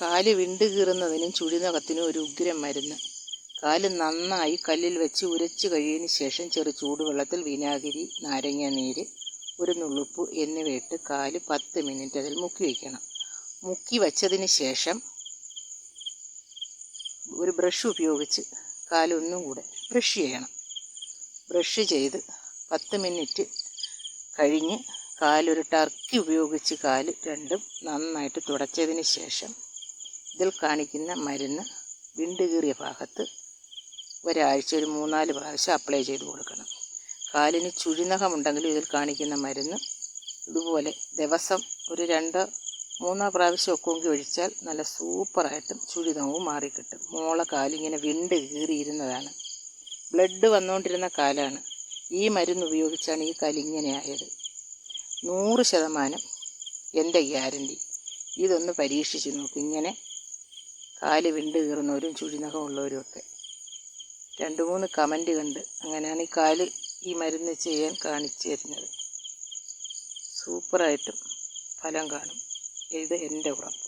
കാൽ വിണ്ടുകീറുന്നതിനും ചുഴിനകത്തിനും ഒരു ഉഗ്രം മരുന്ന്. കാൽ നന്നായി കല്ലിൽ വെച്ച് ഉരച്ചു കഴിയതിന് ശേഷം ചെറു ചൂടുവെള്ളത്തിൽ വിനാഗിരി നാരങ്ങ നീര് ഒരു നുള്ളുപ്പ് എന്നിവയിട്ട് കാൽ പത്ത് മിനിറ്റ് അതിൽ മുക്കി വയ്ക്കണം. മുക്കി വച്ചതിന് ശേഷം ഒരു ബ്രഷ് ഉപയോഗിച്ച് കാലൊന്നും കൂടെ ബ്രഷ് ചെയ്യണം. ബ്രഷ് ചെയ്ത് പത്ത് മിനിറ്റ് കഴിഞ്ഞ് കാലൊരു ടർക്കി ഉപയോഗിച്ച് കാൽ രണ്ടും നന്നായിട്ട് തുടച്ചതിന് ശേഷം ഇതിൽ കാണിക്കുന്ന മരുന്ന് വിണ്ടുകീറിയ ഭാഗത്ത് ഒരാഴ്ച ഒരു മൂന്നാൽ പ്രാവശ്യം അപ്ലൈ ചെയ്ത് കൊടുക്കണം. കാലിന് ചുഴിനഖമുണ്ടെങ്കിലും ഇതിൽ കാണിക്കുന്ന മരുന്ന് ഇതുപോലെ ദിവസം ഒരു രണ്ടോ മൂന്നോ പ്രാവശ്യം ഒക്കെ ഒഴിച്ചാൽ നല്ല സൂപ്പറായിട്ടും ചുഴിനവും മാറിക്കിട്ടും. മോളെ കാലിങ്ങനെ വിണ്ട് കീറിയിരുന്നതാണ് ബ്ലഡ് വന്നുകൊണ്ടിരുന്ന കാലാണ് ഈ മരുന്ന് ഉപയോഗിച്ചാണ് ഈ കലിങ്ങനെയായത് ആയത്. നൂറ് ശതമാനം എന്റെ ഗ്യാരണ്ടി. ഇതൊന്ന് പരീക്ഷിച്ച് നോക്കും ഇങ്ങനെ കാൽ വിണ്ട് കീറുന്നവരും ചുഴിനഖം ഉള്ളവരും ഒക്കെ. രണ്ട് മൂന്ന് കമന്റ് കണ്ട് അങ്ങനെയാണ് ഈ കാൽ ഈ മരുന്ന് ചെയ്യാൻ കാണിച്ചു തരുന്നത്. സൂപ്പറായിട്ടും ഫലം കാണും. ഇത് എന്റെ ഉറപ്പ്.